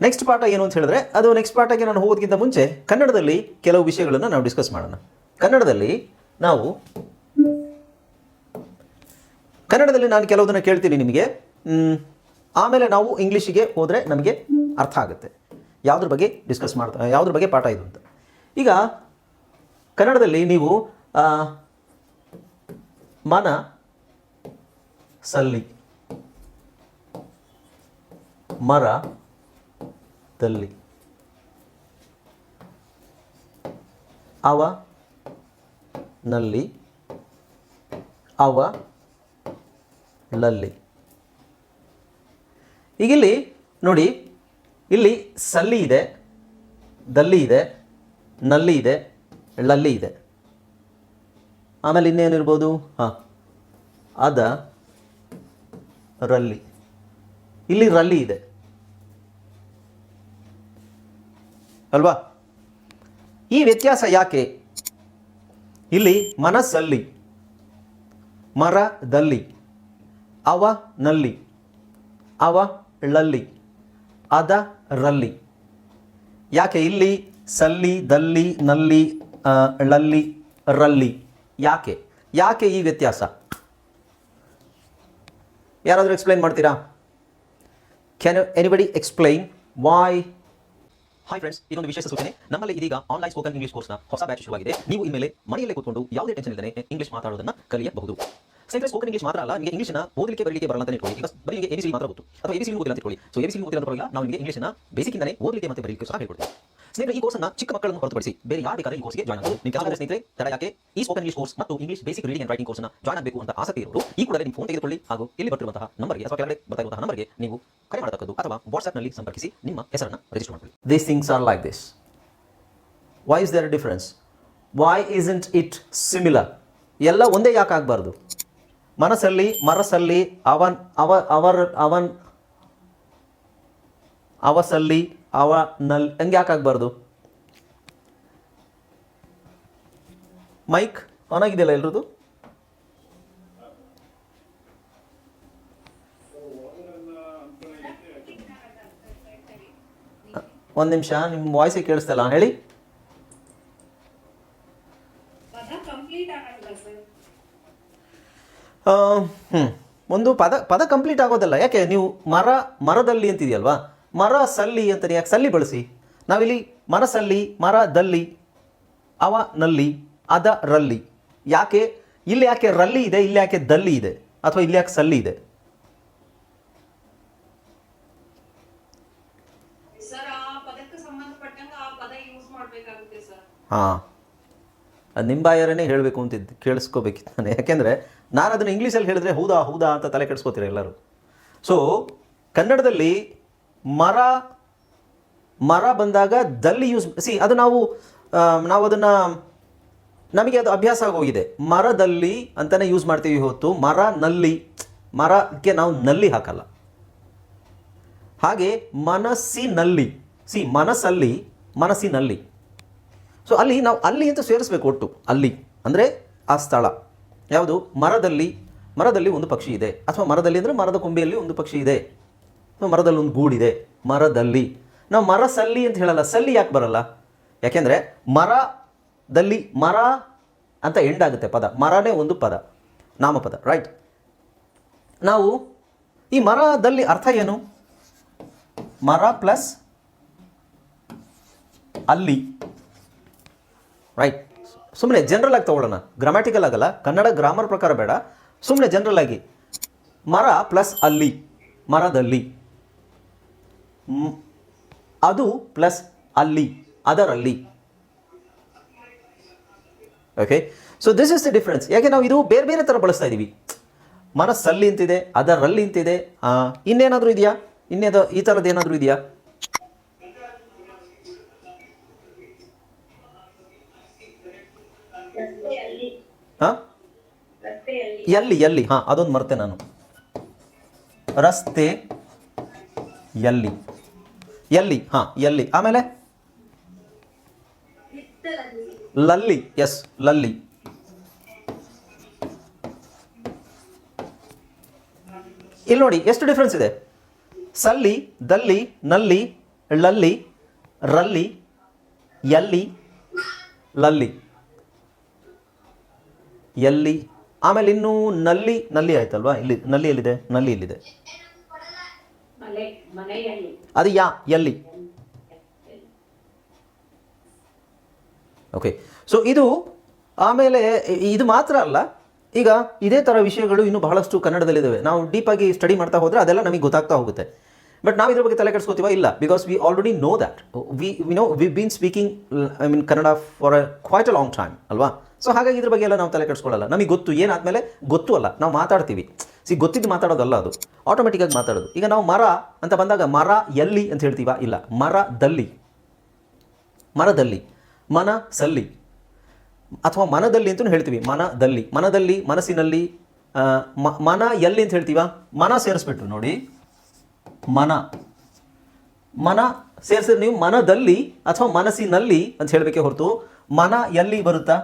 Next ಪಾಠ ಏನು ಅಂತ ಹೇಳಿದ್ರೆ, ಅದು ನೆಕ್ಸ್ಟ್ ಪಾಠಕ್ಕೆ ನಾನು ಹೋಗೋದಕ್ಕಿಂತ ಮುಂಚೆ ಕನ್ನಡದಲ್ಲಿ ಕೆಲವು ವಿಷಯಗಳನ್ನು ನಾವು ಡಿಸ್ಕಸ್ ಮಾಡೋಣ. ಕನ್ನಡದಲ್ಲಿ ನಾವು, ಕನ್ನಡದಲ್ಲಿ ನಾನು ಕೆಲವುದನ್ನು ಕೇಳ್ತೀನಿ ನಿಮಗೆ. ಆಮೇಲೆ ನಾವು ಇಂಗ್ಲೀಷಿಗೆ ಹೋದರೆ ನಮಗೆ ಅರ್ಥ ಆಗುತ್ತೆ. ಯಾವುದ್ರ ಬಗ್ಗೆ ಡಿಸ್ಕಸ್ ಮಾಡ್ತಾ, ಯಾವುದ್ರ ಬಗ್ಗೆ ಪಾಠ ಇದು ಅಂತ. ಈಗ, ಕನ್ನಡದಲ್ಲಿ ನೀವು ಮನ ಸಲ್ಲಿ, ಮರ ದಲ್ಲಿ. ಅವ ನಲ್ಲಿ, ಅವ ಲಲ್ಲಿ ಈಗ ಇಲ್ಲಿ ನೋಡಿ, ಇಲ್ಲಿ ಸಲ್ಲಿ ಇದೆ, ದಲ್ಲಿ ಇದೆ, ನಲ್ಲಿ ಇದೆ ಲಲ್ಲಿ ಇದೆ. ಆಮೇಲೆ ಇನ್ನೇನಿರ್ಬೋದು ಹಾಂ. ಅದ ರಲ್ಲಿ. ಇಲ್ಲಿ ರಲ್ಲಿ ಇದೆ. ಅಲ್ವಾ? ಈ ವ್ಯತ್ಯಾಸ ಯಾಕೆ? ಇಲ್ಲಿ ಮನಸ್ಸಲ್ಲಿ, ಮರದಲ್ಲಿ, ಅವನಲ್ಲಿ, ಅವಳಲ್ಲಿ ಅವ ಲಲ್ಲಿ ಅದ ರಲ್ಲಿ ಯಾಕೆ ಇಲ್ಲಿ ಸಲ್ಲಿ, ದಲ್ಲಿ, ನಲ್ಲಿ ಳಲ್ಲಿ, ರಲ್ಲಿ? ಯಾಕೆ? ಯಾಕೆ ಈ ವ್ಯತ್ಯಾಸ? ಯಾರಾದರೂ ಎಕ್ಸ್ಪ್ಲೈನ್ ಮಾಡ್ತೀರಾ? Can anybody explain why hi friends ಇದೊಂದು ವಿಶೇಷ ಸೂಚನೆ. ನಮ್ಮಲ್ಲಿ ಇದೀಗ ಆನ್ಲೈನ್ ಸ್ಪೋಕನ್ ಇಂಗ್ಲಿಷ್ ಕೋರ್ಸ್ನ ಹೊಸ ಬ್ಯಾಚ್ ಶುರುವಾಗಿದೆ. ನೀವು ಇನ್ಮೇಲೆ ಮನೆಯಲ್ಲೇ ಕೂತ್ಕೊಂಡು ಯಾವುದೇ ಟೆನ್ಷನ್ ಇಲ್ಲದೆ ಇಂಗ್ಲಿಷ್ ಮಾತಾಡೋದನ್ನ ಕಲಿಯಬಹುದು. ಸ್ನೇಹಿತರೆ ಸ್ಪೋಕನ್ ಇಂಗ್ಲಿಷ್ ಮಾತ್ರ ಅಲ್ಲ, ನಿಮಗೆ ಇಂಗ್ಲಿಷ್ನ ಓದಲಿಕ್ಕೆ, ಬರಲಿಕ್ಕೆ ಬರಲ್ಲ ಅಂತ ಇಟ್ಕೊಳ್ಳಿ. ಈಗ ಬರೀ ನಿಮಗೆ ಎಬಿಸಿ ಮಾತ್ರ ಗೊತ್ತು. ಅಥವಾ ಎಬಿಸಿ ಓದಿಲ್ಲ ಅಂತ ಇಟ್ಕೊಳ್ಳಿ. ಸೊ ಎಬಿಸಿ ಓದಿಲ್ಲ ಪರವಾಗಿಲ್ಲ ನಾವು ನಿಮಗೆ ಇಂಗ್ಲೀಷ್ನ ಬೇಸಿಕ್ ಇಂದನೇ ಓದಲಿಕ್ಕೆ ಮತ್ತೆ ಬರಲಿಕ್ಕೆ ಸಹ ಹೇಳ್ಕೊಡ್ತೀವಿ. ಸ್ನೇಹಿತರೆ, ಈ ಕೋರ್ಸ್ನ ಚಿಕ್ಕ ಮಕ್ಕಳನ್ನು ಹೊರತುಪಡಿಸಿ ಬೇರೆ ಯಾರು ಬೇಕಾದ್ರೆ ಈ ಕೋರ್ಸ್ಗೆ ಜಾಯ್ನ್ ಆಗಬಹುದು ನಿಮ್ಮ ಕೆಲವು ಸ್ನೇಹಿತರೆ, ತಡ ಯಾಕೆ? ಈ ಸ್ಪೋಕನ್ ಇಂಗ್ಲಿಷ್ ಕೋರ್ಸ್ ಮತ್ತು English basic reading and writing ಕೋರ್ಸ್ನ ಜಾಯ್ನ್ ಆಗಬೇಕು ಅಂತ ಆಸಕ್ತಿ ಇರೋರು, ಈ ಕೂಡಲೇ ನಿಮ್ಮ ಫೋನ್ ತೆಗೆದುಕೊಳ್ಳಿ. ಹಾಗೂ ಇಲ್ಲಿ ಬರ್ತಿರುವಂತಹ ನಂಬರ್ಗೆ ಅಥವಾ ಕೆಳಗಡೆ ಬರ್ತಾ ಇರುವಂತಹ ನಂಬರ್ಗೆ ನೀವು ಕರೆ ಮಾಡತಕ್ಕದ್ದು ಅಥವಾ ವಾಟ್ಸ್ಆ್ಯಪ್ನಲ್ಲಿ ಸಂಪರ್ಕಿಸಿ ನಿಮ್ಮ ಹೆಸರನ್ನು ರಿಜಿಸ್ಟರ್ ಮಾಡಿಕೊಳ್ಳಿ. These things are like this why is there difference why is it similar ಎಲ್ಲ ಒಂದೇ ಯಾಕೆ ಆಗಬಾರ್ದು? ಮನಸ್ಸಲ್ಲಿ, ಮರಸಲ್ಲಿ, ಅವನ್, ಅವ, ಅವರ್, ಅವನ್, ಅವಸಲ್ಲಿ ಅವ ನಲ್ ಹಂಗೆ ಯಾಕಾಗಬಾರ್ದು ಮೈಕ್ ಆನ್ ಆಗಿದೆಯಲ್ಲ ಎಲ್ರದ್ದು? ಒಂದು ನಿಮಿಷ ನಿಮ್ಮ ವಾಯ್ಸೇ ಕೇಳಿಸ್ತಲ್ಲ ಹೇಳಿ ಪದ ಕಂಪ್ಲೀಟ್ ಆಗಲ್ಲ ಸರ್ ಹ್ಞೂ ಒಂದು ಪದ ಪದ ಕಂಪ್ಲೀಟ್ ಆಗೋದಲ್ಲ. ಯಾಕೆ? ನೀವು ಮರ ಮರದಲ್ಲಿ ಅಂತಿದೆಯಲ್ವಾ? ಮರ ಸಲ್ಲಿ ಅಂತಾರೆ. ಯಾಕೆ? ಸಲ್ಲಿ ಬಳಸಿ. ನಾವಿಲ್ಲಿ ಮನಸಲ್ಲಿ ಮರದಲ್ಲಿ ಅವ ನಲ್ಲಿ ಅದ ರಲ್ಲಿ. ಯಾಕೆ? ಇಲ್ಲಿ ಯಾಕೆ ರಲ್ಲಿ ಇದೆ ಇಲ್ಲಿ ಯಾಕೆ ದಲ್ಲಿ ಇದೆ? ಅಥವಾ ಇಲ್ಲಿ ಯಾಕೆ ಸಲ್ಲಿ ಇದೆ? ಹಾಂ. ಅದು ನಿಮ್ಮ ಹೇಳಬೇಕು ಅಂತಿದ್ದು ಕೇಳಿಸ್ಕೋಬೇಕಿತ್ತು ನಾನು. ಯಾಕೆಂದರೆ ನಾನು ಅದನ್ನು ಇಂಗ್ಲೀಷಲ್ಲಿ ಹೇಳಿದ್ರೆ ಹೌದಾ ಹೌದಾ ಅಂತ ತಲೆ ಕೆಡಿಸ್ಕೋತೀರ ಎಲ್ಲರೂ? ಸೊ ಕನ್ನಡದಲ್ಲಿ ಮರ ಮರ ಬಂದಾಗ ದಲ್ಲಿ ಯೂಸ್ ಸಿ ಅದು ನಾವು ನಾವು ಅದನ್ನು, ನಮಗೆ ಅದು ಅಭ್ಯಾಸ ಆಗೋಗಿದೆ. ಮರದಲ್ಲಿ ಅಂತಲೇ ಯೂಸ್ ಮಾಡ್ತೀವಿ ಹೊತ್ತು, ಮರ ನಲ್ಲಿ, ಮರಕ್ಕೆ ನಾವು ನಲ್ಲಿ ಹಾಕಲ್ಲ. ಹಾಗೆ ಮನಸ್ಸಿನಲ್ಲಿ ಸಿ ಮನಸ್ಸಲ್ಲಿ, ಮನಸ್ಸಿನಲ್ಲಿ. ಸೊ ಅಲ್ಲಿ ನಾವು ಅಲ್ಲಿ ಅಂತ ಸೇರಿಸ್ಬೇಕು ಒಟ್ಟು, ಅಲ್ಲಿ. ಅಂದರೆ ಆ ಸ್ಥಳ. ಯಾವುದು? ಮರದಲ್ಲಿ ಮರದಲ್ಲಿ ಒಂದು ಪಕ್ಷಿ ಇದೆ. ಅಥವಾ ಮರದಲ್ಲಿ ಅಂದರೆ ಮರದ ಕೊಂಬೆಯಲ್ಲಿ ಒಂದು ಪಕ್ಷಿ ಇದೆ. ಅಥವಾ ಮರದಲ್ಲಿ ಒಂದು ಗೂಡಿದೆ ಮರದಲ್ಲಿ. ನಾವು ಮರ ಸಲ್ಲಿ ಅಂತ ಹೇಳಲ್ಲ, ಸಲ್ಲಿ ಯಾಕೆ ಬರಲ್ಲ? ಯಾಕೆಂದರೆ ಮರದಲ್ಲಿ ಮರ ಅಂತ ಎಂಡ್ ಆಗುತ್ತೆ ಪದ. ಮರನೇ ಒಂದು ಪದ, ನಾಮಪದ ರೈಟ್ ನಾವು ಈ ಮರದಲ್ಲಿ ಅರ್ಥ ಏನು? ಮರ ಪ್ಲಸ್ ಅಲ್ಲಿ ರೈಟ್ ಸುಮ್ಮನೆ ಜನರಲ್ ಆಗಿ ತಗೊಳ್ಳೋಣ. ಗ್ರಾಮ್ಯಾಟಿಕಲ್ ಆಗಲ್ಲ, ಕನ್ನಡ ಗ್ರಾಮರ್ ಪ್ರಕಾರ ಬೇಡ. ಸುಮ್ಮನೆ ಜನರಲ್ ಆಗಿ. ಮರ ಪ್ಲಸ್ ಅಲ್ಲಿ. ಮರದಲ್ಲಿ. ಅದು ಪ್ಲಸ್ ಅಲ್ಲಿ, ಅದರಲ್ಲಿ. Okay so this is the difference ಯಾಕೆ ನಾವು ಇದು ಬೇರೆ ಬೇರೆ ಥರ ಬಳಸ್ತಾ ಇದ್ದೀವಿ ಮನಸ್ಸಲ್ಲಿ ಅಂತಿದೆ, ಅದರಲ್ಲಿ ಅಂತಿದೆ ಇನ್ನೇನಾದರೂ ಇದೆಯಾ? ಇನ್ನೇದು ಈ ಥರದ್ದು ಏನಾದರೂ ಇದೆಯಾ? ಎಲ್ಲಿ ಎಲ್ಲಿ? ಹಾ ಅದೊಂದು ಮರ್ತೆ ನಾನು. ರಸ್ತೆ ಎಲ್ಲಿ? ಎಲ್ಲಿ? ಹಾ ಎಲ್ಲಿ? ಆಮೇಲೆ? ಲಲ್ಲಿ ಎಸ್ ಲಲ್ಲಿ. ಇಲ್ಲಿ ನೋಡಿ ಎಷ್ಟು ಡಿಫ್ರೆನ್ಸ್ ಇದೆ? ಸಲ್ಲಿ ದಲ್ಲಿ ನಲ್ಲಿ ಲಲ್ಲಿ ರಲ್ಲಿ ಎಲ್ಲಿ ಲಲ್ಲಿ. ಎಲ್ಲಿ ಆಮೇಲೆ ಇನ್ನು ನಲ್ಲಿ ನಲ್ಲಿ ಆಯ್ತಲ್ವಾ? ಇಲ್ಲಿ ನಲ್ಲಿ ಎಲ್ಲಿದೆ? ನಲ್ಲಿ ಇಲ್ಲಿದೆ ಮನೆಯಲ್ಲಿ. ಅದು ಯಾ ಎಲ್ಲಿ? ಓಕೆ ಸೊ ಇದು ಆಮೇಲೆ ಇದು ಮಾತ್ರ ಅಲ್ಲ. ಈಗ ಇದೇ ಥರ ವಿಷಯಗಳು ಇನ್ನೂ ಬಹಳಷ್ಟು ಕನ್ನಡದಲ್ಲಿದ್ದಾವೆ ನಾವು ಡೀಪಾಗಿ ಸ್ಟಡಿ ಮಾಡ್ತಾ ಹೋದರೆ ಅದೆಲ್ಲ ನಮಗೆ ಗೊತ್ತಾಗ್ತಾ ಹೋಗುತ್ತೆ. ಬಟ್ ನಾವು ಇದ್ರ ಬಗ್ಗೆ ತಲೆ ಕೆಡಿಸ್ಕೋತೀವ? ಇಲ್ಲ. Because we already know that we we know we been speaking I mean Kannada for a quite a long time ಅಲ್ವಾ? ಸೊ ಹಾಗಾಗಿ ಇದ್ರ ಬಗ್ಗೆ ಎಲ್ಲ ನಾವು ತಲೆ ಕೆಡಿಸ್ಕೊಳ್ಳಲ್ಲ. ನಮಗೆ ಗೊತ್ತು ಏನಾದ್ಮೇಲೆ ಗೊತ್ತು ಅಲ್ಲ. ನಾವು ಮಾತಾಡ್ತೀವಿ. ಸಿ ಗೊತ್ತಿದ್ದು ಮಾತಾಡೋದಲ್ಲ ಅದು. ಆಟೋಮೆಟಿಕ್ಕಾಗಿ ಮಾತಾಡೋದು. ಈಗ ನಾವು ಮರ ಅಂತ ಬಂದಾಗ ಮರ ಎಲ್ಲಿ ಅಂತ ಹೇಳ್ತೀವ? ಇಲ್ಲ. ಮರದಲ್ಲಿ. ಮರದಲ್ಲಿ. ಮನ ಸಲ್ಲಿ ಅಥವಾ ಮನದಲ್ಲಿ ಅಂತ ಹೇಳ್ತೀವಿ. ಮನದಲ್ಲಿ. ಮನದಲ್ಲಿ, ಮನಸ್ಸಿನಲ್ಲಿ ಮನ ಎಲ್ಲಿ ಅಂತ ಹೇಳ್ತೀವ? ಮನ ಸೇರಿಸ್ಬಿಟ್ರು ನೋಡಿ. ಮನ. ಮನ ಸೇರಿಸಿದ್ರೆ ನೀವು ಮನದಲ್ಲಿ ಅಥವಾ ಮನಸ್ಸಿನಲ್ಲಿ ಅಂತ ಹೇಳಬೇಕೆ ಹೊರತು ಮನ ಎಲ್ಲಿ ಬರುತ್ತಾ?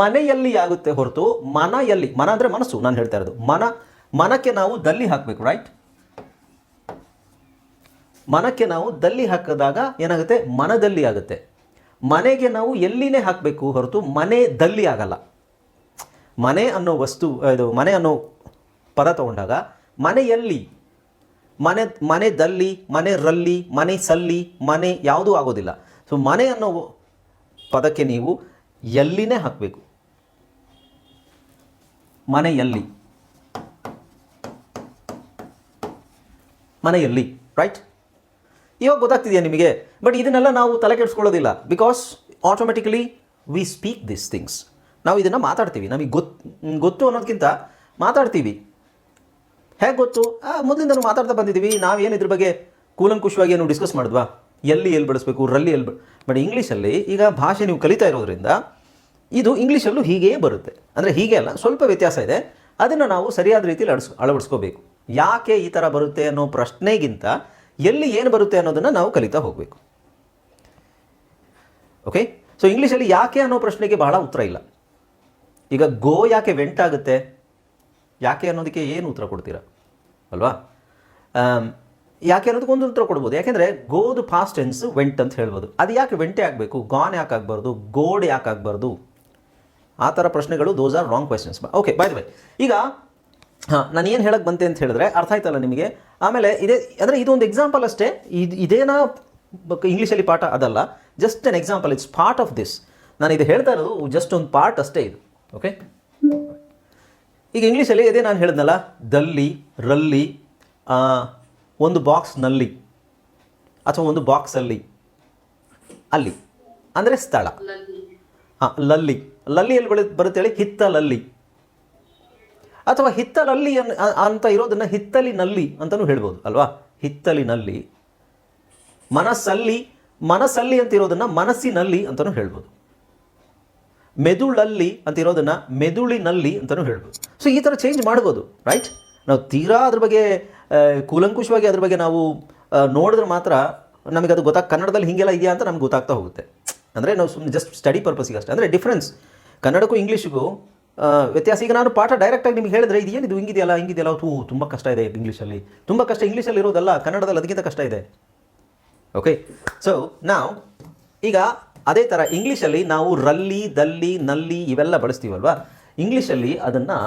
ಮನೆಯಲ್ಲಿ ಆಗುತ್ತೆ ಹೊರತು ಮನೆಯಲ್ಲಿ, ಮನ ಅಂದರೆ ಮನಸ್ಸು, ನಾನು ಹೇಳ್ತಾ ಇರೋದು. ಮನ, ಮನಕ್ಕೆ ನಾವು ದಲ್ಲಿ ಹಾಕಬೇಕು ರೈಟ್ ಮನಕ್ಕೆ ನಾವು ದಲ್ಲಿ ಹಾಕಿದಾಗ ಏನಾಗುತ್ತೆ? ಮನದಲ್ಲಿ ಆಗುತ್ತೆ. ಮನೆಗೆ ನಾವು ಎಲ್ಲಿನೇ ಹಾಕಬೇಕು ಹೊರತು ಮನೆ ದಲ್ಲಿ ಆಗಲ್ಲ. ಮನೆ ಅನ್ನೋ ವಸ್ತು, ಇದು ಮನೆ ಅನ್ನೋ ಪದ ತಗೊಂಡಾಗ ಮನೆಯಲ್ಲಿ ಮನೆ ಮನೆದಲ್ಲಿ ಮನೆ ರಲ್ಲಿ, ಮನೆ ಸಲ್ಲಿ, ಮನೆ ಯಾವುದೂ ಆಗೋದಿಲ್ಲ. ಸೊ ಮನೆ ಅನ್ನೋ ಪದಕ್ಕೆ ನೀವು ಎಲ್ಲಿನೇ ಹಾಕಬೇಕು. ಮನೆಯಲ್ಲಿ. ಮನೆಯಲ್ಲಿ ರೈಟ್ ಇವಾಗ ಗೊತ್ತಾಗ್ತಿದೆಯಾ ನಿಮಗೆ? ಬಟ್ ಇದನ್ನೆಲ್ಲ ನಾವು ತಲೆ ಕೆಡಿಸ್ಕೊಳ್ಳೋದಿಲ್ಲ. Because automatically we speak this things ನಾವು ಇದನ್ನು ಮಾತಾಡ್ತೀವಿ. ನಮಗೆ ಗೊತ್ತು ಗೊತ್ತು ಅನ್ನೋದಕ್ಕಿಂತ ಮಾತಾಡ್ತೀವಿ. ಹೇಗೆ ಗೊತ್ತು? ಮೊದಲಿಂದನೂ ಮಾತಾಡ್ತಾ ಬಂದಿದ್ದೀವಿ ನಾವೇನು ಇದ್ರ ಬಗ್ಗೆ ಕೂಲಂಕುಷವಾಗಿ ಏನು ಡಿಸ್ಕಸ್ ಮಾಡಿದ್ವಾ? ಎಲ್ಲಿ ಎಲ್ಲಿ ಬಳಸಬೇಕು ರಲ್ಲಿ ಎಲ್ಲಿ ಬಟ್ ಇಂಗ್ಲೀಷಲ್ಲಿ ಈಗ ಭಾಷೆ ನೀವು ಕಲಿತಾ ಇರೋದ್ರಿಂದ ಇದು ಇಂಗ್ಲೀಷಲ್ಲೂ ಹೀಗೇ ಬರುತ್ತೆ. ಅಂದರೆ ಹೀಗೆ ಅಲ್ಲ, ಸ್ವಲ್ಪ ವ್ಯತ್ಯಾಸ ಇದೆ. ಅದನ್ನು ನಾವು ಸರಿಯಾದ ರೀತಿಯಲ್ಲಿ ಅಳಿಸ್, ಅಳವಡಿಸ್ಕೋಬೇಕು. ಯಾಕೆ ಈ ಥರ ಬರುತ್ತೆ ಅನ್ನೋ ಪ್ರಶ್ನೆಗಿಂತ ಎಲ್ಲಿ ಏನು ಬರುತ್ತೆ ಅನ್ನೋದನ್ನು ನಾವು ಕಲಿತಾ ಹೋಗಬೇಕು. ಓಕೆ ಸೊ ಇಂಗ್ಲೀಷಲ್ಲಿ ಯಾಕೆ ಅನ್ನೋ ಪ್ರಶ್ನೆಗೆ ಬಹಳ ಉತ್ತರ ಇಲ್ಲ. ಈಗ ಗೋ ಯಾಕೆ ವೆಂಟ್ ಆಗುತ್ತೆ ಯಾಕೆ ಅನ್ನೋದಕ್ಕೆ ಏನು ಉತ್ತರ ಕೊಡ್ತೀರಾ? ಅಲ್ವಾ? ಯಾಕೆ ಅನ್ನೋದಕ್ಕೆ ಒಂದು ಉತ್ತರ ಕೊಡ್ಬೋದು. ಯಾಕೆಂದರೆ ಗೋದು ಫಾಸ್ಟ್ ಟೆನ್ಸ್ ವೆಂಟ್ ಅಂತ ಹೇಳ್ಬೋದು. ಅದು ಯಾಕೆ ವೆಂಟೆ ಆಗಬೇಕು? ಗಾನ್ ಯಾಕೆ ಆಗಬಾರ್ದು? ಗೋಡ್ ಯಾಕೆ ಆಗಬಾರ್ದು? ಆ ಥರ ಪ್ರಶ್ನೆಗಳು those are wrong questions okay bye bye ಈಗ, ಹಾಂ, ನಾನು ಏನು ಹೇಳಕ್ಕೆ ಬಂತೆ ಅಂತ ಹೇಳಿದ್ರೆ, ಅರ್ಥ ಆಯ್ತಲ್ಲ ನಿಮಗೆ? ಆಮೇಲೆ ಇದೇ, ಅಂದರೆ ಇದು ಒಂದು ಎಕ್ಸಾಂಪಲ್ ಅಷ್ಟೇ. ಇದು ಇದೇನೋ ಇಂಗ್ಲೀಷಲ್ಲಿ ಪಾಠ ಅದಲ್ಲ. Just an example it's part of this ನಾನು ಇದು ಹೇಳ್ತಾ ಇರೋದು ಜಸ್ಟ್ ಒಂದು ಪಾರ್ಟ್ ಅಷ್ಟೇ ಇದು. ಓಕೆ ಈಗ ಇಂಗ್ಲೀಷಲ್ಲಿ ಇದೇ ನಾನು ಹೇಳಿದ್ನಲ್ಲ, ದಲ್ಲಿ, ರಲ್ಲಿ ಒಂದು ಬಾಕ್ಸ್ನಲ್ಲಿ ಅಥವಾ ಒಂದು ಬಾಕ್ಸಲ್ಲಿ ಅಲ್ಲಿ ಅಂದರೆ ಸ್ಥಳ. ಹಾಂ ಲಲ್ಲಿ. ಲಲ್ಲಿ ಎಲ್ಲಿ ಬೆಳೆ ಬರುತ್ತೆ ಹೇಳಿ? ಹಿತ್ತಲಲ್ಲಿ. ಅಥವಾ ಹಿತ್ತಲಲ್ಲಿ ಅನ್ ಅಂತ ಇರೋದನ್ನ ಹಿತ್ತಲಿನಲ್ಲಿ ಅಂತಲೂ ಹೇಳ್ಬೋದು ಅಲ್ವಾ? ಹಿತ್ತಲಿನಲ್ಲಿ ಮನಸ್ಸಲ್ಲಿ ಮನಸ್ಸಲ್ಲಿ ಅಂತ ಇರೋದನ್ನ ಮನಸ್ಸಿನಲ್ಲಿ ಅಂತಲೂ ಹೇಳ್ಬೋದು. ಮೆದುಳಲ್ಲಿ ಅಂತ ಇರೋದನ್ನ ಮೆದುಳಿನಲ್ಲಿ ಅಂತಲೂ ಹೇಳ್ಬೋದು. ಸೊ ಈ ಥರ ಚೇಂಜ್ ಮಾಡ್ಬೋದು ರೈಟ್ ನಾವು ತೀರಾ ಅದ್ರ ಬಗ್ಗೆ ಕೂಲಂಕುಷವಾಗಿ ಅದ್ರ ಬಗ್ಗೆ ನಾವು ನೋಡಿದ್ರೆ ಮಾತ್ರ ನಮಗೆ ಅದು ಗೊತ್ತಾಗ, ಕನ್ನಡದಲ್ಲಿ ಹೀಗೆಲ್ಲ ಇದೆಯಾ ಅಂತ ನಮ್ಗೆ ಗೊತ್ತಾಗ್ತಾ ಹೋಗುತ್ತೆ. ಅಂದರೆ ನಾವು ಸುಮ್ಮನೆ ಜಸ್ಟ್ ಸ್ಟಡಿ ಪರ್ಪಸ್ಗೆ ಅಷ್ಟೇ. ಅಂದರೆ ಡಿಫ್ರೆನ್ಸ್ ಕನ್ನಡಕ್ಕೂ ಇಂಗ್ಲೀಷಿಗೂ ವ್ಯತ್ಯಾಸ. ಈಗ ನಾನು ಪಾಠ ಡೈರೆಕ್ಟಾಗಿ ನಿಮ್ಗೆ ಹೇಳಿದ್ರೆ ಇದು ಏನಿದು ಹಿಂಗಿದೆಯಲ್ಲ ಹಿಂಗಿದೆಯಲ್ಲ? ಅದು ತುಂಬ ಕಷ್ಟ ಇದೆ ಇಂಗ್ಲೀಷಲ್ಲಿ. ತುಂಬ ಕಷ್ಟ ಇಂಗ್ಲೀಷಲ್ಲಿ ಇರೋದಲ್ಲ, ಕನ್ನಡದಲ್ಲಿ ಅದಕ್ಕಿಂತ ಕಷ್ಟ ಇದೆ. ಓಕೆ ಸೊ ನಾವು ಈಗ ಅದೇ ಥರ ಇಂಗ್ಲೀಷಲ್ಲಿ ನಾವು ರಲ್ಲಿ, ದಲ್ಲಿ, ನಲ್ಲಿ ಇವೆಲ್ಲ ಬಳಸ್ತೀವಲ್ವಾ? ಇಂಗ್ಲೀಷಲ್ಲಿ ಅದನ್ನು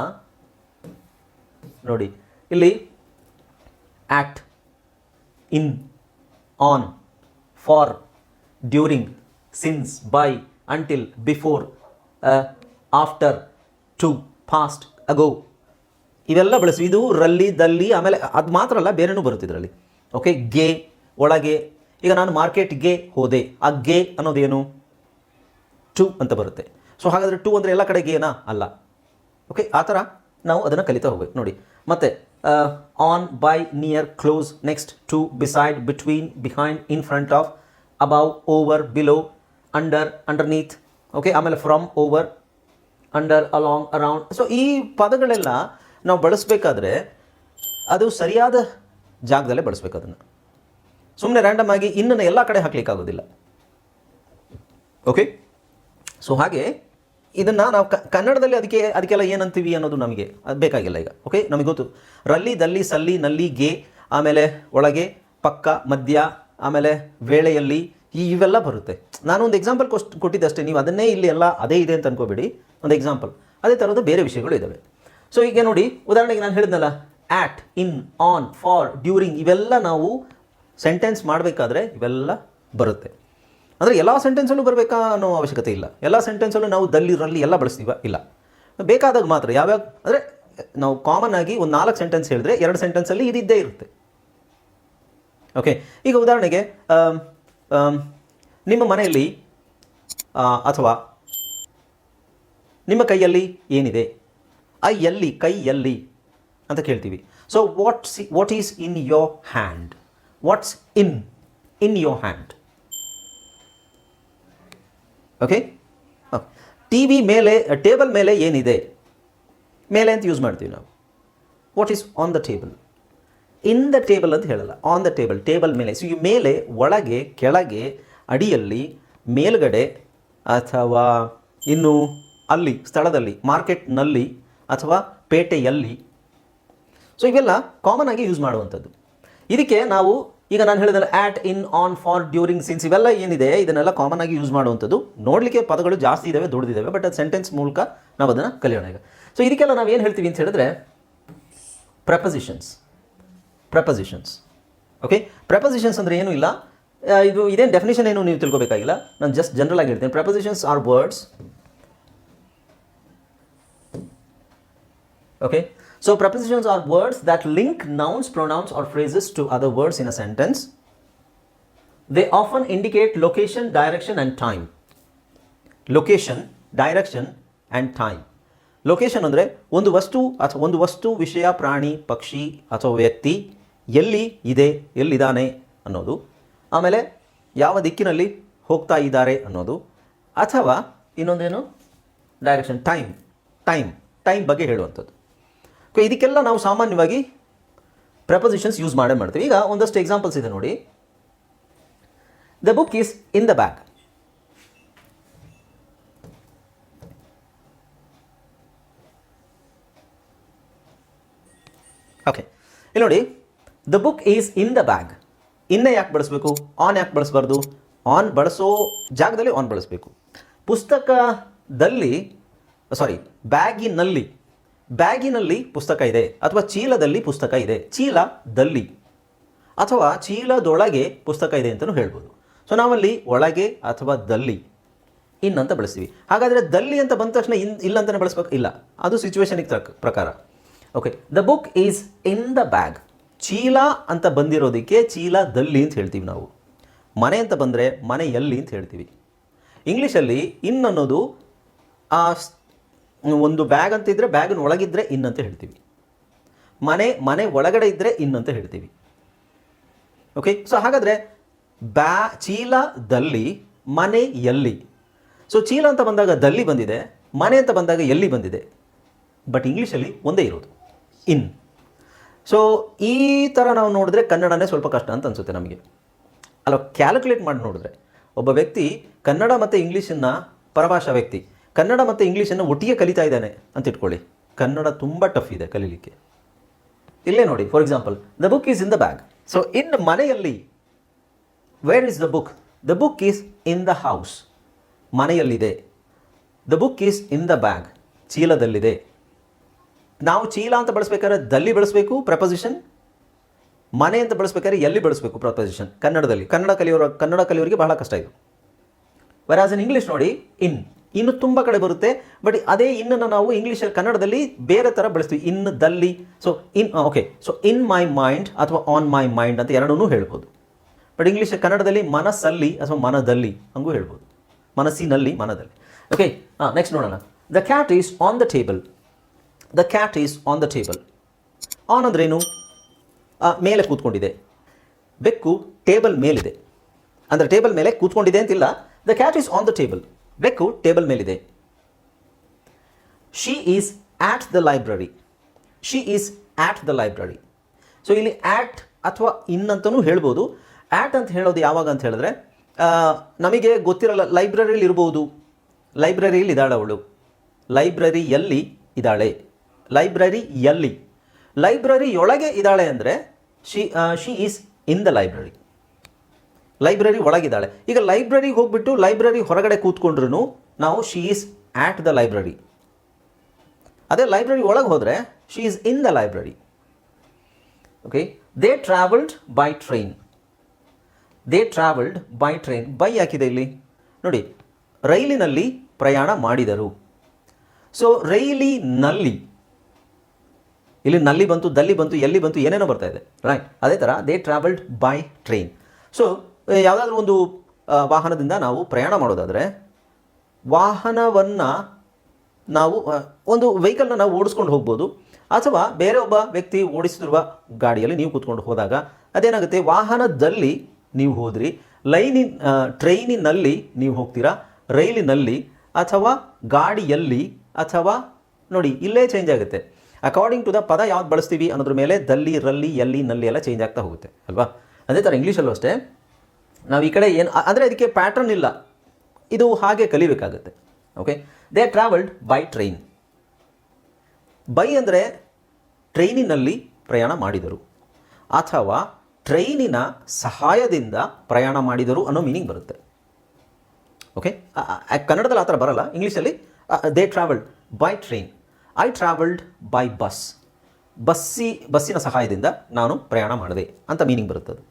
ನೋಡಿ. ಇಲ್ಲಿ act in on for during since by until before after to fast ago ಇವೆಲ್ಲ ಬಳಸಿ. ಇದು ರಲ್ಲಿ, ದಲ್ಲಿ, ಆಮೇಲೆ ಅದು ಮಾತ್ರ ಅಲ್ಲ, ಬೇರೆನೂ ಬರುತ್ತೆ ಇದರಲ್ಲಿ. ಓಕೆ ಗೆ, ಒಳಗೆ. ಈಗ ನಾನು ಮಾರ್ಕೆಟ್ಗೆ ಹೋದೆ. ಆ ಗೆ ಅನ್ನೋದೇನು? ಟು ಅಂತ ಬರುತ್ತೆ. ಸೊ ಹಾಗಾದರೆ ಟು ಅಂದರೆ ಎಲ್ಲ ಕಡೆ ಗೇನಾ ಅಲ್ಲ. ಓಕೆ ಆ ಥರ ನಾವು ಅದನ್ನು ಕಲಿತಾ ಹೋಗ್ಬೇಕು. ನೋಡಿ, ಮತ್ತೆ on by near close next to beside between behind in front of above over below under underneath okay ಆಮೇಲೆ from over under along around so ಈ ಪದಗಳೆಲ್ಲ ನಾವು ಬಳಸಬೇಕಾದ್ರೆ ಅದು ಸರಿಯಾದ ಜಾಗದಲ್ಲೇ ಬಳಸಬೇಕು ಅದನ್ನು ಸುಮ್ಮನೆ ರ್ಯಾಂಡಮ್ ಆಗಿ ಇನ್ನನ್ನು ಎಲ್ಲ ಕಡೆ ಹಾಕ್ಲಿಕ್ಕಾಗೋದಿಲ್ಲ. ಓಕೆ ಸೊ ಹಾಗೆ ಇದನ್ನು ನಾವು ಕನ್ನಡದಲ್ಲಿ ಅದಕ್ಕೆ, ಅದಕ್ಕೆಲ್ಲ ಏನಂತೀವಿ ಅನ್ನೋದು ನಮಗೆ, ಅದು ಬೇಕಾಗಿಲ್ಲ ಈಗ ಓಕೆ ನಮಗೆ ಗೊತ್ತು. ರಲ್ಲಿ, ದಲ್ಲಿ, ಸಲ್ಲಿ, ನಲ್ಲಿ, ಗೆ, ಆಮೇಲೆ ಒಳಗೆ ಪಕ್ಕ, ಮಧ್ಯ, ಆಮೇಲೆ ವೇಳೆಯಲ್ಲಿ ಈ ಇವೆಲ್ಲ ಬರುತ್ತೆ. ನಾನು ಒಂದು ಎಕ್ಸಾಂಪಲ್ ಕೊಷ್ಟು ಕೊಟ್ಟಿದ್ದೆ ಅಷ್ಟೇ ನೀವು ಅದನ್ನೇ ಇಲ್ಲಿ ಎಲ್ಲ ಅದೇ ಇದೆ ಅಂತ ಅನ್ಕೋಬೇಡಿ. ಒಂದು ಎಕ್ಸಾಂಪಲ್ ಅದೇ ಥರದ ಬೇರೆ ವಿಷಯಗಳು ಇದ್ದಾವೆ ಸೊ ಈಗ ನೋಡಿ, ಉದಾಹರಣೆಗೆ ನಾನು ಹೇಳಿದ್ನಲ್ಲ at in on for during ಇವೆಲ್ಲ ನಾವು ಸೆಂಟೆನ್ಸ್ ಮಾಡಬೇಕಾದ್ರೆ ಇವೆಲ್ಲ ಬರುತ್ತೆ. ಅಂದರೆ ಎಲ್ಲ ಸೆಂಟೆನ್ಸಲ್ಲೂ ಬರಬೇಕಾ ಅನ್ನೋ ಅವಶ್ಯಕತೆ ಇಲ್ಲ. ಎಲ್ಲ ಸೆಂಟೆನ್ಸಲ್ಲೂ ನಾವು ದಲ್ಲಿರಲ್ಲಿ ಎಲ್ಲ ಬಳಸ್ತೀವ? ಇಲ್ಲ. ಬೇಕಾದಾಗ ಮಾತ್ರ ಯಾವ್ಯಾವ, ಅಂದರೆ ನಾವು ಕಾಮನ್ ಆಗಿ ಒಂದು ನಾಲ್ಕು ಸೆಂಟೆನ್ಸ್ ಹೇಳಿದ್ರೆ ಎರಡು ಸೆಂಟೆನ್ಸಲ್ಲಿ ಇದಿದ್ದೇ ಇರುತ್ತೆ. ಓಕೆ ಈಗ ಉದಾಹರಣೆಗೆ ನಿಮ್ಮ ಮನೆಯಲ್ಲಿ ಅಥವಾ ನಿಮ್ಮ ಕೈಯಲ್ಲಿ ಏನಿದೆ? ಐ ಎಲ್ಲಿ, ಕೈ ಎಲ್ಲಿ ಅಂತ ಕೇಳ್ತೀವಿ. So what's what is in your hand what's in in your hand okay T V ಮೇಲೆ ಟೇಬಲ್ ಮೇಲೆ ಏನಿದೆ? ಮೇಲೆ ಅಂತ ಯೂಸ್ ಮಾಡ್ತೀವಿ ನಾವು. What is on the table in the table ಅಂತ ಹೇಳಲ್ಲ. ಆನ್ ದ ಟೇಬಲ್ ಟೇಬಲ್ ಮೇಲೆ. ಸೊ ಈ ಮೇಲೆ, ಒಳಗೆ, ಕೆಳಗೆ, ಅಡಿಯಲ್ಲಿ, ಮೇಲ್ಗಡೆ, ಅಥವಾ ಇನ್ನು ಅಲ್ಲಿ, ಸ್ಥಳದಲ್ಲಿ ಮಾರ್ಕೆಟ್ನಲ್ಲಿ ಅಥವಾ ಪೇಟೆಯಲ್ಲಿ. ಸೊ ಇವೆಲ್ಲ ಕಾಮನ್ ಆಗಿ ಯೂಸ್ ಮಾಡುವಂಥದ್ದು. ಇದಕ್ಕೆ ನಾವು ಈಗ ನಾನು ಹೇಳಿದ್ರೆ at in on for during since ಇವೆಲ್ಲ ಏನಿದೆ ಇದನ್ನೆಲ್ಲ ಕಾಮನ್ ಆಗಿ ಯೂಸ್ ಮಾಡುವಂಥದ್ದು. ನೋಡಲಿಕ್ಕೆ ಪದಗಳು ಜಾಸ್ತಿ ಇದ್ದಾವೆ ದೊಡ್ಡದಿದ್ದಾವೆ ಬಟ್ ಅದು ಸೆಂಟೆನ್ಸ್ ಮೂಲಕ ನಾವು ಅದನ್ನು ಕಲಿಯೋಣ ಈಗ. ಸೊ ಇದಕ್ಕೆಲ್ಲ ನಾವು ಏನು ಹೇಳ್ತೀವಿ ಅಂತ ಹೇಳಿದ್ರೆ ಪ್ರಪೊಸಿಷನ್ಸ್ ಪ್ರಪೊಸಿಷನ್ಸ್ ಓಕೆ ಪ್ರಪೊಸಿಷನ್ಸ್ ಅಂದರೆ ಏನೂ ಇಲ್ಲ. ಇದು ಇದೇನು ಡೆಫಿನೇಷನ್ ಏನು ನೀವು ತಿಳ್ಕೊಬೇಕಾಗಿಲ್ಲ? ನಾನು ಜಸ್ಟ್ ಜನರಲ್ ಆಗಿ ಹೇಳ್ತೀನಿ. Prepositions are words Okay, so prepositions are words that link nouns, pronouns, or phrases to other words in a sentence. They often indicate location, direction, and time. Location, direction and time. Location ಅಂದರೆ ಒಂದು ವಸ್ತು ಅಥವಾ ಒಂದು ವಸ್ತು ವಿಷಯ ಪ್ರಾಣಿ ಪಕ್ಷಿ ಅಥವಾ ವ್ಯಕ್ತಿ ಎಲ್ಲಿ ಇದೆ ಎಲ್ಲಿದ್ದಾನೆ ಅನ್ನೋದು ಆಮೇಲೆ ಯಾವ ದಿಕ್ಕಿನಲ್ಲಿ ಹೋಗ್ತಾ ಇದ್ದಾರೆ ಅನ್ನೋದು ಅಥವಾ ಇನ್ನೊಂದೇನು ಡೈರೆಕ್ಷನ್ ಟೈಮ್ ಟೈಮ್ ಟೈಮ್ ಬಗ್ಗೆ ಹೇಳುವಂಥದ್ದು ಇದಕ್ಕೆಲ್ಲ ನಾವು ಸಾಮಾನ್ಯವಾಗಿ ಪ್ರಪೊಸಿಷನ್ಸ್ ಯೂಸ್ ಮಾಡೇ ಮಾಡ್ತೀವಿ. ಈಗ ಒಂದಷ್ಟು ಎಕ್ಸಾಂಪಲ್ಸ್ ಇದೆ ನೋಡಿ. The book is in the bag okay ಇಲ್ಲಿ ನೋಡಿ the book is in the bag ಇನ್ನೇ ಯಾಕೆ ಬಳಸಬೇಕು? ಆನ್ ಯಾಕೆ ಬಳಸಬಾರ್ದು? ಆನ್ ಬಳಸೋ ಜಾಗದಲ್ಲಿ ಆನ್ ಬಳಸಬೇಕು. ಪುಸ್ತಕದಲ್ಲಿ ಸಾರಿ ಬ್ಯಾಗಿನಲ್ಲಿ ಬ್ಯಾಗಿನಲ್ಲಿ ಪುಸ್ತಕ ಇದೆ ಅಥವಾ ಚೀಲದಲ್ಲಿ ಪುಸ್ತಕ ಇದೆ. ಚೀಲದಲ್ಲಿ ಅಥವಾ ಚೀಲದೊಳಗೆ ಪುಸ್ತಕ ಇದೆ ಅಂತಲೂ ಹೇಳ್ಬೋದು. ಸೊ ನಾವಲ್ಲಿ ಒಳಗೆ ಅಥವಾ ದಲ್ಲಿ ಇನ್ನಂತ ಬಳಸ್ತೀವಿ. ಹಾಗಾದರೆ ದಲ್ಲಿ ಅಂತ ಬಂದ ತಕ್ಷಣ ಇನ್ ಇಲ್ಲ ಅಂತಲೇ ಬಳಸ್ಬೇಕು? ಇಲ್ಲ. ಅದು ಸಿಚುವೇಶನಿಗೆ ತಕ್ಕ ಪ್ರಕಾರ. Okay the book is in the bag ಚೀಲ ಅಂತ ಬಂದಿರೋದಕ್ಕೆ ಚೀಲದಲ್ಲಿ ಅಂತ ಹೇಳ್ತೀವಿ ನಾವು. ಮನೆ ಅಂತ ಬಂದರೆ ಮನೆಯಲ್ಲಿ ಅಂತ ಹೇಳ್ತೀವಿ. ಇಂಗ್ಲೀಷಲ್ಲಿ ಇನ್ ಅನ್ನೋದು, ಆ ಒಂದು ಬ್ಯಾಗ್ ಅಂತ ಇದ್ದರೆ ಬ್ಯಾಗಿನ ಒಳಗಿದ್ದರೆ ಇನ್ ಅಂತ ಹೇಳ್ತೀವಿ. ಮನೆ ಮನೆ ಒಳಗಡೆ ಇದ್ದರೆ ಇನ್ ಅಂತ ಹೇಳ್ತೀವಿ. ಓಕೆ ಸೊ ಹಾಗಾದರೆ ಬ್ಯಾ ಚೀಲದಲ್ಲಿ ಮನೆ, ಎಲ್ಲಿ? ಸೊ ಚೀಲ ಅಂತ ಬಂದಾಗ ದಲ್ಲಿ ಬಂದಿದೆ, ಮನೆ ಅಂತ ಬಂದಾಗ ಎಲ್ಲಿ ಬಂದಿದೆ? ಬಟ್ ಇಂಗ್ಲೀಷಲ್ಲಿ ಒಂದೇ ಇರೋದು. ಇನ್ ಸೊ ಈ ಥರ ನಾವು ನೋಡಿದ್ರೆ ಕನ್ನಡನೇ ಸ್ವಲ್ಪ ಕಷ್ಟ ಅಂತ ಅನಿಸುತ್ತೆ ನಮಗೆ. ಅಲ್ಲ ಕ್ಯಾಲ್ಕುಲೇಟ್ ಮಾಡಿ ನೋಡಿದ್ರೆ ಒಬ್ಬ ವ್ಯಕ್ತಿ ಕನ್ನಡ ಮತ್ತು ಇಂಗ್ಲೀಷನ್ನು ಪರಭಾಷಾ ವ್ಯಕ್ತಿ. ಕನ್ನಡ ಮತ್ತು ಇಂಗ್ಲೀಷನ್ನು ಒಟ್ಟಿಗೆ ಕಲಿತಾ ಇದ್ದಾನೆ ಅಂತ ಇಟ್ಕೊಳ್ಳಿ. ಕನ್ನಡ ತುಂಬ ಟಫ್ ಇದೆ ಕಲೀಲಿಕ್ಕೆ. ಇಲ್ಲೇ ನೋಡಿ for example the book is in the bag so in ಮನೆಯಲ್ಲಿ where is the book the book is in the house ಮನೆಯಲ್ಲಿದೆ. The book is in the bag ಚೀಲದಲ್ಲಿದೆ. ನಾವು ಚೀಲ ಅಂತ ಬಳಸ್ಬೇಕಾದ್ರೆ ದಲ್ಲಿ ಬಳಸಬೇಕು ಪ್ರಪೊಸಿಷನ್ ಮನೆ ಅಂತ ಬಳಸ್ಬೇಕಾದ್ರೆ ಎಲ್ಲಿ ಬಳಸಬೇಕು ಪ್ರಪೊಸಿಷನ್ ಕನ್ನಡದಲ್ಲಿ. ಕನ್ನಡ ಕಲಿಯೋರ ಕನ್ನಡ ಕಲಿಯೋರಿಗೆ ಬಹಳ ಕಷ್ಟ ಇದು. ವೆರಾಸ್ ಇನ್ ಇಂಗ್ಲೀಷ್ ನೋಡಿ ಇನ್ ಇನ್ನು ತುಂಬ ಕಡೆ ಬರುತ್ತೆ. ಬಟ್ ಅದೇ ಇನ್ನನ್ನು ನಾವು ಇಂಗ್ಲೀಷಲ್ಲಿ ಕನ್ನಡದಲ್ಲಿ ಬೇರೆ ಥರ ಬಳಸ್ತೀವಿ. ಇನ್ ದಲ್ಲಿ. So in okay so in my mind ಅಥವಾ ಆನ್ ಮೈ ಮೈಂಡ್ ಅಂತ ಎರಡನ್ನೂ ಹೇಳ್ಬೋದು. ಬಟ್ ಇಂಗ್ಲೀಷ್ ಕನ್ನಡದಲ್ಲಿ ಮನಸ್ಸಲ್ಲಿ ಅಥವಾ ಮನದಲ್ಲಿ ಹಂಗೂ ಹೇಳ್ಬೋದು. ಮನಸ್ಸಿನಲ್ಲಿ, ಮನದಲ್ಲಿ. ಓಕೆ ಹಾಂ ನೆಕ್ಸ್ಟ್ ನೋಡೋಣ. The cat is on the table the cat is on the table on ಅಂದ್ರೇನು? ಮೇಲೆ ಕೂತ್ಕೊಂಡಿದೆ. ಬೆಕ್ಕು ಟೇಬಲ್ ಮೇಲಿದೆ. ಅಂದರೆ ಟೇಬಲ್ ಮೇಲೆ ಕೂತ್ಕೊಂಡಿದೆ ಅಂತಿಲ್ಲ. The cat is on the table ಬೆಕ್ಕು ಟೇಬಲ್ ಮೇಲಿದೆ. She is at the library she is at the library so ಇಲ್ಲಿ ಆಟ್ ಅಥವಾ ಇನ್ ಹೇಳ್ಬೋದು. ಆಟ್ ಅಂತ ಹೇಳೋದು ಯಾವಾಗ ಅಂತ ಹೇಳಿದ್ರೆ ನಮಗೆ ಗೊತ್ತಿರಲ್ಲ ಲೈಬ್ರರಿಯಲ್ಲಿ ಇರ್ಬೋದು. ಲೈಬ್ರರಿಯಲ್ಲಿ ಇದ್ದಾಳೆ ಅವಳು. ಲೈಬ್ರರಿಯಲ್ಲಿ ಇದ್ದಾಳೆ. ಲೈಬ್ರರಿಯಲ್ಲಿ ಲೈಬ್ರರಿಯೊಳಗೆ ಇದ್ದಾಳೆ ಅಂದರೆ she she is in the library library ಒಳಗಿದ್ದಾಳೆ. ಈಗ ಲೈಬ್ರರಿಗೆ ಹೋಗ್ಬಿಟ್ಟು ಲೈಬ್ರರಿ ಹೊರಗಡೆ ಕೂತ್ಕೊಂಡ್ರೂ ನಾವು she is at the library ಅದೇ ಲೈಬ್ರರಿ ಒಳಗೆ ಹೋದರೆ she is in the library okay they travelled by train they travelled by train by ಹಾಕಿದೆ ಇಲ್ಲಿ? ನೋಡಿ, ರೈಲಿನಲ್ಲಿ ಪ್ರಯಾಣ ಮಾಡಿದರು. ಸೊ ರೈಲಿನಲ್ಲಿ, ಇಲ್ಲಿ ನಲ್ಲಿ ಬಂತು, ದಲ್ಲಿ ಬಂತು, ಎಲ್ಲಿ ಬಂತು, ಏನೇನೋ ಬರ್ತಾ ಇದೆ. ರೈಟ್ ಅದೇ ಥರ they travelled by train so ಯಾವುದಾದ್ರೂ ಒಂದು ವಾಹನದಿಂದ ನಾವು ಪ್ರಯಾಣ ಮಾಡೋದಾದರೆ, ವಾಹನವನ್ನು ನಾವು ಒಂದು ವೆಹಿಕಲ್ನ ನಾವು ಓಡಿಸ್ಕೊಂಡು ಹೋಗ್ಬೋದು. ಅಥವಾ ಬೇರೆ ಒಬ್ಬ ವ್ಯಕ್ತಿ ಓಡಿಸ್ತಿರುವ ಗಾಡಿಯಲ್ಲಿ ನೀವು ಕೂತ್ಕೊಂಡು ಹೋದಾಗ ಅದೇನಾಗುತ್ತೆ? ವಾಹನದಲ್ಲಿ ನೀವು ಹೋದ್ರಿ ಲೈನಿನ್ ಟ್ರೈನಿನಲ್ಲಿ ನೀವು ಹೋಗ್ತೀರಾ, ರೈಲಿನಲ್ಲಿ, ಅಥವಾ ಗಾಡಿಯಲ್ಲಿ, ಅಥವಾ ನೋಡಿ, ಇಲ್ಲೇ ಚೇಂಜ್ ಆಗುತ್ತೆ. ಅಕಾರ್ಡಿಂಗ್ ಟು ದ ಪದ ಯಾವ್ದು ಬಳಸ್ತೀವಿ ಅನ್ನೋದ್ರ ಮೇಲೆ ದಲ್ಲಿ, ರಲ್ಲಿ, ಎಲ್ಲಿ, ನಲ್ಲಿ ಎಲ್ಲ ಚೇಂಜ್ ಆಗ್ತಾ ಹೋಗುತ್ತೆ, ಅಲ್ವಾ? ಅದೇ ಥರ ಇಂಗ್ಲೀಷಲ್ಲೂ ಅಷ್ಟೇ. ನಾವು ಈ ಕಡೆ ಏನು ಅಂದರೆ ಅದಕ್ಕೆ ಪ್ಯಾಟ್ರನ್ ಇಲ್ಲ. ಇದು ಹಾಗೆ ಕಲಿಬೇಕಾಗುತ್ತೆ. Okay they travelled by train by ಅಂದರೆ ಟ್ರೈನಿನಲ್ಲಿ ಪ್ರಯಾಣ ಮಾಡಿದರು. ಅಥವಾ ಟ್ರೈನಿನ ಸಹಾಯದಿಂದ ಪ್ರಯಾಣ ಮಾಡಿದರು ಅನ್ನೋ ಮೀನಿಂಗ್ ಬರುತ್ತೆ. ಓಕೆ ಕನ್ನಡದಲ್ಲಿ ಆ ಥರ ಬರಲ್ಲ. ಇಂಗ್ಲೀಷಲ್ಲಿ they travelled by train I travelled by bus ಬಸ್ಸಿ ಬಸ್ಸಿನ ಸಹಾಯದಿಂದ ನಾನು ಪ್ರಯಾಣ ಮಾಡಿದೆ ಅಂತ ಮೀನಿಂಗ್ ಬರುತ್ತದೆ.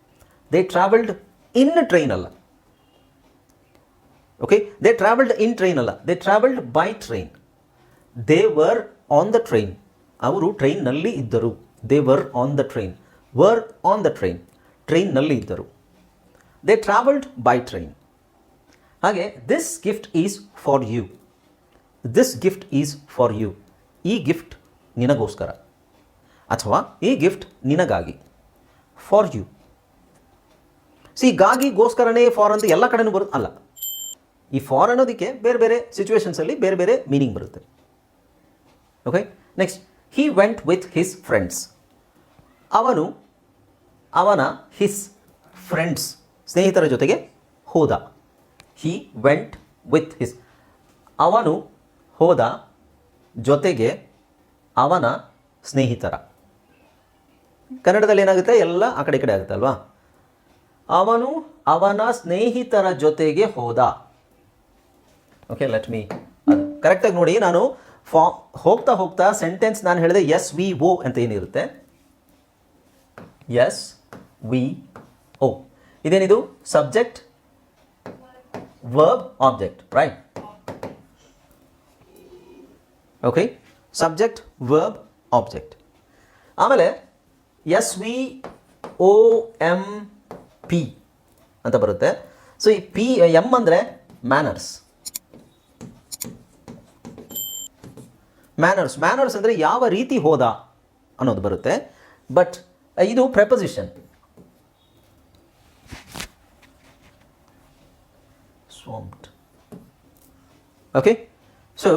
ದೇ ಟ್ರಾವೆಲ್ಡ್ ಇನ್ ಟ್ರೈನ್ ಅಲ್ಲ. Okay they travelled in train ಅಲ್ಲ. They travelled by train they were on the train ಅವರು ಟ್ರೈನ್ನಲ್ಲಿ ಇದ್ದರು. They were on the train were on the train ಟ್ರೈನ್ನಲ್ಲಿ ಇದ್ದರು. ದೇ ಟ್ರಾವೆಲ್ಡ್ ಬೈ ಟ್ರೈನ್ ಹಾಗೆ this gift is for you this gift is for you ಈ gift ನಿನಗೋಸ್ಕರ. ಅಥವಾ ಈ gift ನಿನಗಾಗಿ. ಫಾರ್ ಯು ಸಿ ಗಾಗಿಗೋಸ್ಕರನೇ ಫಾರ್ ಅಂತ ಎಲ್ಲ ಕಡೆನೂ ಬರುತ್ತೆ ಅಲ್ಲ. ಈ ಫಾರ್ ಅನ್ನೋದಕ್ಕೆ ಬೇರೆ ಬೇರೆ ಸಿಚುವೇಶನ್ಸಲ್ಲಿ ಬೇರೆ ಬೇರೆ ಮೀನಿಂಗ್ ಬರುತ್ತೆ. Okay next he went with his friends ಅವನು, ಅವನ ಹಿಸ್ ಫ್ರೆಂಡ್ಸ್ ಸ್ನೇಹಿತರ ಜೊತೆಗೆ ಹೋದ. ಹಿ ವೆಂಟ್ ವಿತ್ ಹಿಸ್ ಅವನು ಹೋದ ಜೊತೆಗೆ ಅವನ ಸ್ನೇಹಿತರ. ಕನ್ನಡದಲ್ಲಿ ಏನಾಗುತ್ತೆ? ಎಲ್ಲ ಆ ಕಡೆ ಕಡೆ ಆಗುತ್ತೆ ಅಲ್ವಾ? ಅವನು ಅವನ ಸ್ನೇಹಿತರ ಜೊತೆಗೆ ಹೋದ. ಓಕೆ ಲೆಟ್ ಮೀ ಅದು ಕರೆಕ್ಟಾಗಿ ನೋಡಿ, ನಾನು ಫಾ, ಹೋಗ್ತಾ ಹೋಗ್ತಾ ಸೆಂಟೆನ್ಸ್ ನಾನು ಹೇಳಿದೆ ಎಸ್ ವಿ ಓ ಅಂತ ಏನಿರುತ್ತೆ? ಎಸ್ ವಿ ಓ ಇದೇನಿದು? Subject verb object right okay subject verb object ಆಮೇಲೆ S V O M P ಅಂತ ಬರುತ್ತೆ. ಸೊ ಈ ಪಿ ಎಂ ಅಂದರೆ ಮ್ಯಾನರ್ಸ್ ಮ್ಯಾನರ್ಸ್ ಮ್ಯಾನರ್ಸ್ ಅಂದರೆ ಯಾವ ರೀತಿ ಹೋದ ಅನ್ನೋದು ಬರುತ್ತೆ. ಬಟ್ ಇದು preposition swamped okay so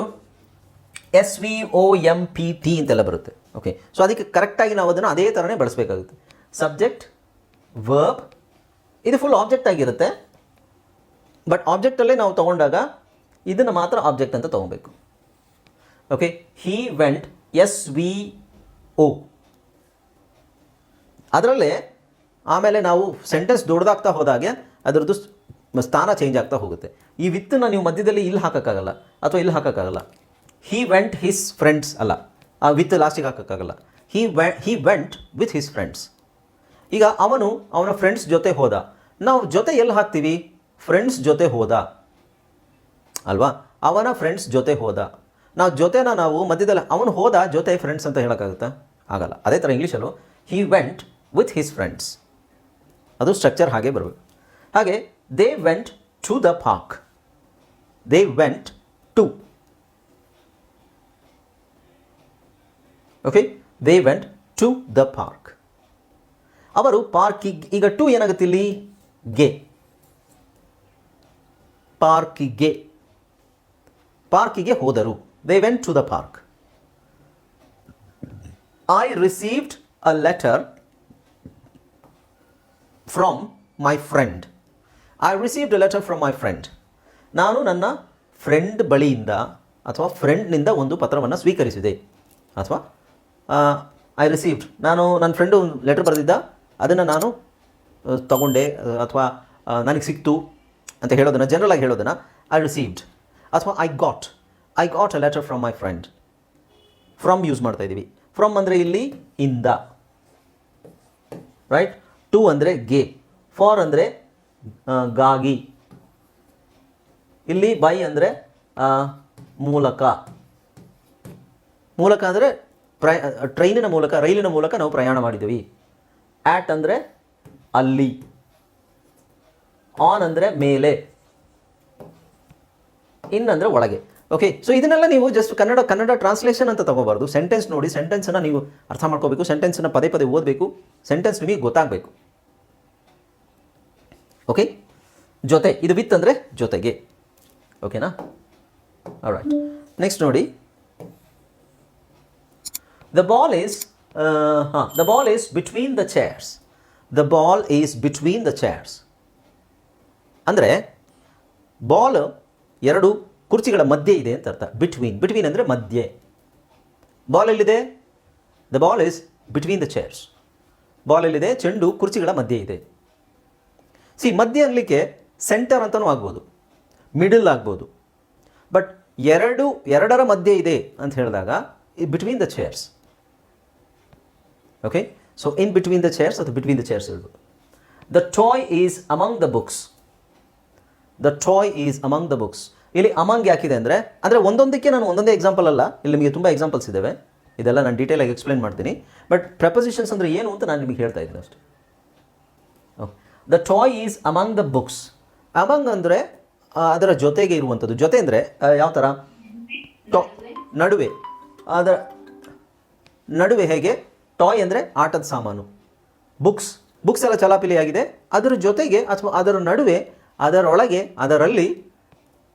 S V O M P T ಅಂತೆಲ್ಲ ಬರುತ್ತೆ. ಓಕೆ ಸೊ ಅದಕ್ಕೆ ಕರೆಕ್ಟಾಗಿ ನಾವು ಅದನ್ನು ಅದೇ ಥರನೇ ಬಳಸಬೇಕಾಗುತ್ತೆ. ಸಬ್ಜೆಕ್ಟ್ ವರ್ಬ್ ಇದು ಫುಲ್ ಆಬ್ಜೆಕ್ಟ್ ಆಗಿರುತ್ತೆ. ಬಟ್ ಆಬ್ಜೆಕ್ಟಲ್ಲೇ ನಾವು ತೊಗೊಂಡಾಗ ಇದನ್ನು ಮಾತ್ರ ಆಬ್ಜೆಕ್ಟ್ ಅಂತ ತೊಗೊಬೇಕು. Okay he went S V O ಅದರಲ್ಲೇ ಆಮೇಲೆ ನಾವು ಸೆಂಟೆನ್ಸ್ ದೊಡ್ಡದಾಗ್ತಾ ಹೋದಾಗೆ ಅದರದ್ದು ಸ್ಥಾನ ಚೇಂಜ್ ಆಗ್ತಾ ಹೋಗುತ್ತೆ. ಈ ವಿತ್ನ ನೀವು ಮಧ್ಯದಲ್ಲಿ ಇಲ್ಲಿ ಹಾಕೋಕ್ಕಾಗಲ್ಲ, ಅಥವಾ ಇಲ್ಲಿ ಹಾಕೋಕ್ಕಾಗಲ್ಲ. ಹಿ ವೆಂಟ್ ಹಿಸ್ ಫ್ರೆಂಡ್ಸ್ ಅಲ್ಲ. ಆ ವಿತ್ ಲಾಸ್ಟಿಗೆ ಹಾಕೋಕ್ಕಾಗಲ್ಲ. He we he went with his friends ಈಗ ಅವನು ಅವನ ಫ್ರೆಂಡ್ಸ್ ಜೊತೆ ಹೋದ. ನಾವು ಜೊತೆ ಎಲ್ಲಿ ಹಾಕ್ತೀವಿ? ಫ್ರೆಂಡ್ಸ್ ಜೊತೆ ಹೋದ. ಅಲ್ವಾ? ಅವನ ಫ್ರೆಂಡ್ಸ್ ಜೊತೆ ಹೋದ. ನಾವು ಜೊತೆನ ನಾವು ಮಧ್ಯದಲ್ಲಿ ಅವನು ಹೋದ ಜೊತೆ ಫ್ರೆಂಡ್ಸ್ ಅಂತ ಹೇಳೋಕ್ಕಾಗುತ್ತಾ? ಆಗಲ್ಲ. ಅದೇ ಥರ ಇಂಗ್ಲೀಷಲ್ಲೂ he went with his friends ಅದು ಸ್ಟ್ರಕ್ಚರ್ ಹಾಗೆ ಬರಬೇಕು. ಹಾಗೆ they went to the park they went to okay they went to the park ಅವರು ಪಾರ್ಕಿಗೆ, ಈಗ ಟು ಏನಾಗುತ್ತೆ ಇಲ್ಲಿ ಗೆ. ಪಾರ್ಕಿಗೆ. ಪಾರ್ಕಿಗೆ ಹೋದರು. They went to the park I received a letter from my friend I received a letter from my friend ನಾನು ನನ್ನ ಫ್ರೆಂಡ್ ಬಳಿಯಿಂದ ಅಥವಾ ಫ್ರೆಂಡ್ನಿಂದ ಒಂದು ಪತ್ರವನ್ನು ಸ್ವೀಕರಿಸಿದೆ. ಅಥವಾ ಐ ರಿಸೀವ್ಡ್ ನಾನು ನನ್ನ ಫ್ರೆಂಡು ಲೆಟರ್ ಬರೆದಿದ್ದ. ಅದನ್ನು ನಾನು ತಗೊಂಡೆ ಅಥವಾ ನನಗೆ ಸಿಕ್ತು ಅಂತ ಹೇಳೋದನ್ನು ಜನರಲ್ ಆಗಿ ಹೇಳೋದನ್ನು ಐ ರಿಸೀವ್ಡ್ ಅಥವಾ I got I got a letter from my friend from use ಮಾಡ್ತಾ ಇದ್ದೀವಿ ಫ್ರಮ್ ಅಂದರೆ ಇಲ್ಲಿ, ಇಂದ. ರೈಟ್ ಟು ಅಂದರೆ ಗೆ. ಫಾರ್ ಅಂದರೆ ಗಾಗಿ. ಇಲ್ಲಿ ಬೈ ಅಂದರೆ ಮೂಲಕ. ಮೂಲಕ ಅಂದರೆ ಪ್ರಯ ಟ್ರೈನಿನ ಮೂಲಕ, ರೈಲಿನ ಮೂಲಕ ನಾವು ಪ್ರಯಾಣ ಮಾಡಿದ್ದೀವಿ ಆ್ಯಟ್ ಅಂದರೆ ಅಲ್ಲಿ. ಆನ್ ಅಂದರೆ ಮೇಲೆ. ಇನ್ ಅಂದರೆ ಒಳಗೆ. ಓಕೆ ಸೊ ಇದನ್ನೆಲ್ಲ ನೀವು ಜಸ್ಟ್ ಕನ್ನಡ ಕನ್ನಡ ಟ್ರಾನ್ಸ್ಲೇಷನ್ ಅಂತ ತಗೋಬಾರ್ದು. ಸೆಂಟೆನ್ಸ್ ನೋಡಿ ಸೆಂಟೆನ್ಸನ್ನು ನೀವು ಅರ್ಥ ಮಾಡ್ಕೋಬೇಕು ಸೆಂಟೆನ್ಸನ್ನು ಪದೇ ಪದೇ ಓದಬೇಕು ಸೆಂಟೆನ್ಸ್ ನಿಮಗೆ ಗೊತ್ತಾಗಬೇಕು. ಓಕೆ ಜೊತೆ, ಇದು ವಿತ್ ಅಂದರೆ ಜೊತೆಗೆ. ಓಕೆನಾ ರೈಟ್ ನೆಕ್ಸ್ಟ್ ನೋಡಿ. ದ ಬಾಲ್ ಈಸ್ ಹಾಂ the ball is between the chairs. The ball is between the chairs. ಅಂದರೆ ಬಾಲ್ ಎರಡು ಕುರ್ಚಿಗಳ ಮಧ್ಯೆ ಇದೆ ಅಂತ ಅರ್ಥ. ಬಿಟ್ವೀನ್ ಬಿಟ್ವೀನ್ ಅಂದರೆ ಮಧ್ಯೆ. ಬಾಲ್ ಎಲ್ಲಿದೆ? The ball is between the chairs ball ಎಲ್ಲಿದೆ? ಚೆಂಡು ಕುರ್ಚಿಗಳ ಮಧ್ಯೆ ಇದೆ. ಸಿ ಮಧ್ಯೆ ಅನ್ಲಿಕ್ಕೆ ಸೆಂಟರ್ ಅಂತಲೂ ಆಗ್ಬೋದು. ಮಿಡಲ್ ಆಗ್ಬೋದು. ಬಟ್ ಎರಡು, ಎರಡರ ಮಧ್ಯೆ ಇದೆ ಅಂತ ಹೇಳಿದಾಗ between the chairs okay so in between the chairs ಅಥವಾ ಬಿಟ್ವೀನ್ ದ ಚೇರ್ಸ್ ಹೇಳ್ಬೋದು the toy is among the books the toy is among the books ಇಲ್ಲಿ ಅಮಂಗ್ ಯಾಕಿದೆ ಅಂದರೆ ಅಂದರೆ ಒಂದೊಂದಕ್ಕೆ ನಾನು ಒಂದೊಂದೇ ಎಕ್ಸಾಂಪಲ್ ಅಲ್ಲ ಇಲ್ಲಿ ನಿಮಗೆ ತುಂಬ ಎಕ್ಸಾಂಪಲ್ಸ್ ಇದ್ದಾವೆ ಇದೆಲ್ಲ ನಾನು ಡೀಟೇಲಾಗಿ ಎಕ್ಸ್ಪ್ಲೇನ್ ಮಾಡ್ತೀನಿ. ಬಟ್ ಪ್ರೆಪೊಸಿಷನ್ಸ್ ಅಂದರೆ ಏನು ಅಂತ ನಾನು ನಿಮಗೆ ಹೇಳ್ತಾ ಇದ್ದೀನಿ ಅಷ್ಟೇ. The toy is among the books among ಅಂದರೆ ಅದರ ಜೊತೆಗೆ ಇರುವಂಥದ್ದು. ಜೊತೆ ಅಂದರೆ ಯಾವ ಥರ ಟಾ ನಡುವೆ. ಅದರ ನಡುವೆ ಹೇಗೆ? ಟಾಯ್ ಅಂದರೆ ಆಟದ ಸಾಮಾನು. ಬುಕ್ಸ್ ಬುಕ್ಸ್ ಎಲ್ಲ ಚಲಾಪಿಲಿಯಾಗಿದೆ. ಅದರ ಜೊತೆಗೆ ಅಥವಾ ಅದರ ನಡುವೆ ಅದರೊಳಗೆ ಅದರಲ್ಲಿ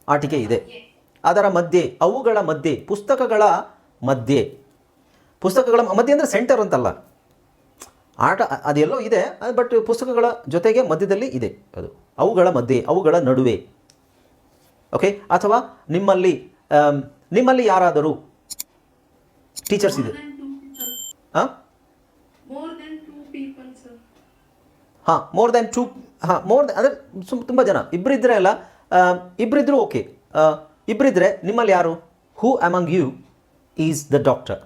ಆಟಿಕೆ ಇದೆ. ಅದರ ಮಧ್ಯೆ ಅವುಗಳ ಮಧ್ಯೆ ಪುಸ್ತಕಗಳ ಮಧ್ಯೆ. ಪುಸ್ತಕಗಳ ಮಧ್ಯೆ ಅಂದರೆ ಸೆಂಟರ್ ಅಂತಲ್ಲ. ಆಟ ಅದೆಲ್ಲೋ ಇದೆ ಬಟ್ ಪುಸ್ತಕಗಳ ಜೊತೆಗೆ ಮಧ್ಯದಲ್ಲಿ ಇದೆ ಅದು. ಅವುಗಳ ಮಧ್ಯೆ ಅವುಗಳ ನಡುವೆ. ಓಕೆ ಅಥವಾ ನಿಮ್ಮಲ್ಲಿ ನಿಮ್ಮಲ್ಲಿ ಯಾರಾದರೂ ಟೀಚರ್ಸ್ ಇದೆ. ಹಾಂ more than two people sir ಹಾಂ ಮೋರ್ ದ್ಯಾನ್ ಟೂ ಹಾಂ ಮೋರ್ ಅಂದರೆ ಸುಮ್ ತುಂಬ ಜನ. ಇಬ್ಬರಿದ್ದರೆ ಅಲ್ಲ ಇಬ್ಬರಿದ್ರು ಇಬ್ಬರಿದ್ರೂ ಓಕೆ ಇಬ್ಬರಿದ್ರೆ ನಿಮ್ಮಲ್ಲಿ ಯಾರು? Who among you is the doctor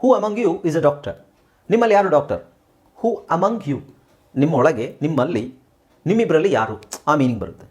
who among you is a doctor ನಿಮ್ಮಲ್ಲಿ ಯಾರು ಡಾಕ್ಟರ್ ಹೂ ಅಮಂಗ್ ಯು ನಿಮ್ಮೊಳಗೆ ನಿಮ್ಮಲ್ಲಿ ನಿಮ್ಮಿಬ್ಬರಲ್ಲಿ ಯಾರು? ಆ ಮೀನಿಂಗ್ ಬರುತ್ತೆ.